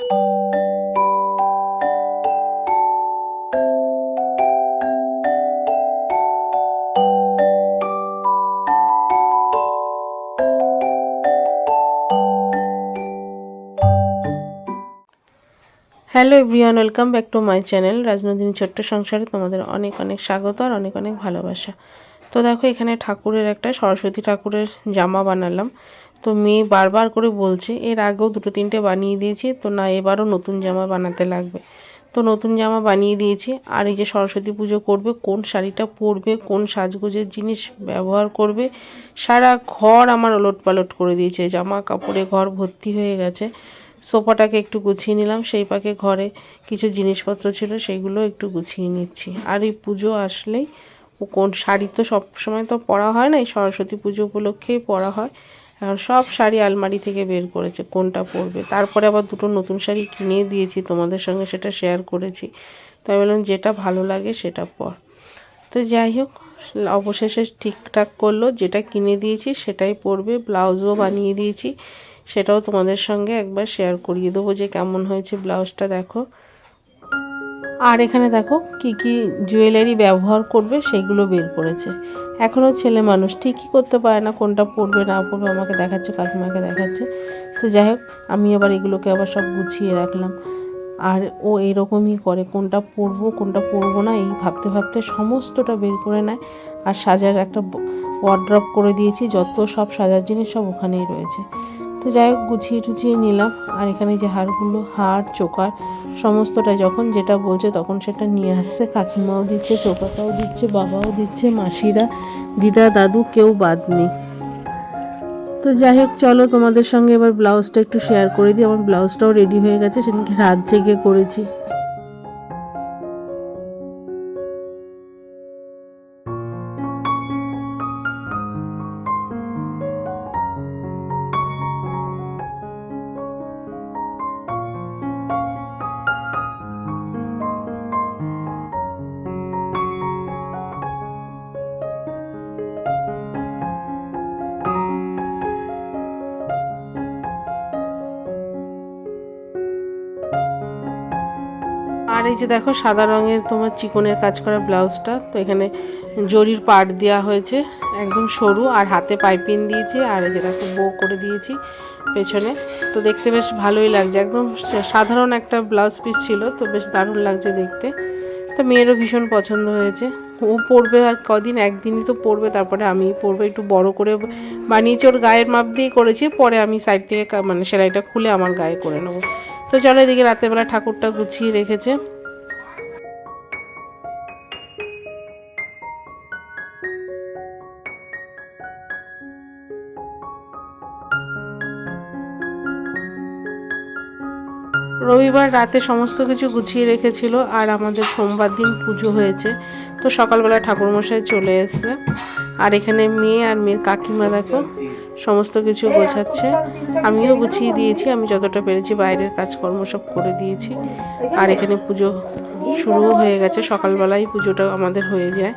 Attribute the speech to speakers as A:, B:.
A: Hello everyone welcome back to my channel Rajnandini ছোট্ট সংসারে তোমাদের অনেক অনেক স্বাগত আর অনেক অনেক ভালোবাসা। তো দেখো, এখানে ঠাকুরের একটা সরস্বতী ঠাকুরের জামা বানালাম। তো মেয়ে বারবার করে বলছে, এর আগেও দুটো তিনটে বানিয়ে দিয়েছি, তো না, এবারও নতুন জামা বানাতে লাগবে। তো নতুন জামা বানিয়ে দিয়েছি, আর এই যে সরস্বতী পুজো করবে, কোন শাড়িটা পরবে, কোন সাজগোজের জিনিস ব্যবহার করবে, সারা ঘর আমার ওলট পালট করে দিয়েছে জামা কাপড়ে ঘর ভর্তি হয়ে গেছে। সোফাটাকে একটু গুছিয়ে নিলাম, সেই পাকে ঘরে কিছু জিনিসপত্র ছিল সেইগুলো একটু গুছিয়ে নিচ্ছি। আর এই পুজো আসলেই, কোন শাড়ি তো সব সময় তো পরা হয় না, এই সরস্বতী পুজো উপলক্ষেই পরা হয়। এখন সব শাড়ি আলমারি থেকে বের করেছে, কোনটা পরবে। তারপরে আবার দুটো নতুন শাড়ি কিনে দিয়েছি, তোমাদের সঙ্গে সেটা শেয়ার করেছি। তো আমি বললাম, যেটা ভালো লাগে সেটা পর। তো যাই হোক, অবশেষে ঠিকঠাক করল, যেটা কিনে দিয়েছি সেটাই পরবে, ব্লাউজও বানিয়ে দিয়েছি। সেটাও তোমাদের সঙ্গে একবার শেয়ার করিয়ে দেবো যে কেমন হয়েছে ব্লাউজটা, দেখো। আর এখানে দেখো কি কি জুয়েলারি ব্যবহার করবে সেগুলো বের করেছে। এখনও ছেলে মানুষ ঠিকই করতে পারে না, কোনটা পরবে, না পড়বে আমাকে দেখাচ্ছে, কাকিমাকে দেখাচ্ছে। তো যাই হোক, আমি আবার এগুলোকে আবার সব গুছিয়ে রাখলাম। আর ও এরকমই করে, কোনটা পরবো কোনটা পরবো না, এই ভাবতে ভাবতে সমস্তটা বের করে নেয়। আর সাজার একটা ওয়ার্ড্রপ করে দিয়েছি, যত সব সাজার জিনিস সব ওখানেই রয়েছে। তো যাই হোক, গুছিয়ে টুছিয়ে নিলাম। আর এখানে যে হারগুলো হার চোকার, সমস্তটা যখন যেটা বলছে তখন সেটা নিয়ে আসছে। কাকিমাও দিচ্ছে চোকাটাও দিচ্ছে, বাবাও দিচ্ছে, মাসিরা, দিদা, দাদু, কেউ বাদ নেই। তো যাই হোক, চলো তোমাদের সঙ্গে এবার ব্লাউজটা একটু শেয়ার করে দিই। আমার ব্লাউজটাও রেডি হয়ে গেছে, সেদিনকে রাত জেগে করেছি। এই যে দেখো, সাদা রঙের তোমার চিকনের কাজ করা ব্লাউজটা। তো এখানে জরির পাট দেওয়া হয়েছে, একদম সরু, আর হাতে পাইপিং দিয়েছি, আর এই যে দেখো বো করে দিয়েছি পেছনে। তো দেখতে বেশ ভালোই লাগছে, একদম সাধারণ একটা ব্লাউজ পিস ছিল, তো বেশ দারুণ লাগছে দেখতে। তো মেয়েরও ভীষণ পছন্দ হয়েছে। ও পরবে আর কদিন, একদিনই তো পরবে, তারপরে আমি পরবে, একটু বড় করে বানিয়েছি, ওর গায়ের মাপ দিয়ে করেছি, পরে আমি সাইড থেকে মানে সেলাইটা খুলে আমার গায়ে করে নেব। তো চলো এদিকে রাতেরবেলা ঠাকুরটা গুছিয়ে রেখেছে। রবিবার রাতে সমস্ত কিছু গুছিয়ে রেখেছিল আর আমাদের সোমবার দিন পুজো হয়েছে। তো সকালবেলা ঠাকুরমশাই চলে এসছে। আর এখানে মেয়ে আর মেয়ের কাকিমা দেখো, সমস্ত কিছু গোছাচ্ছে। আমিও গুছিয়ে দিয়েছি, আমি যতটা পেরেছি বাইরের কাজকর্ম সব করে দিয়েছি। আর এখানে পুজো শুরুও হয়ে গেছে সকালবেলায় পুজোটা আমাদের হয়ে যায়।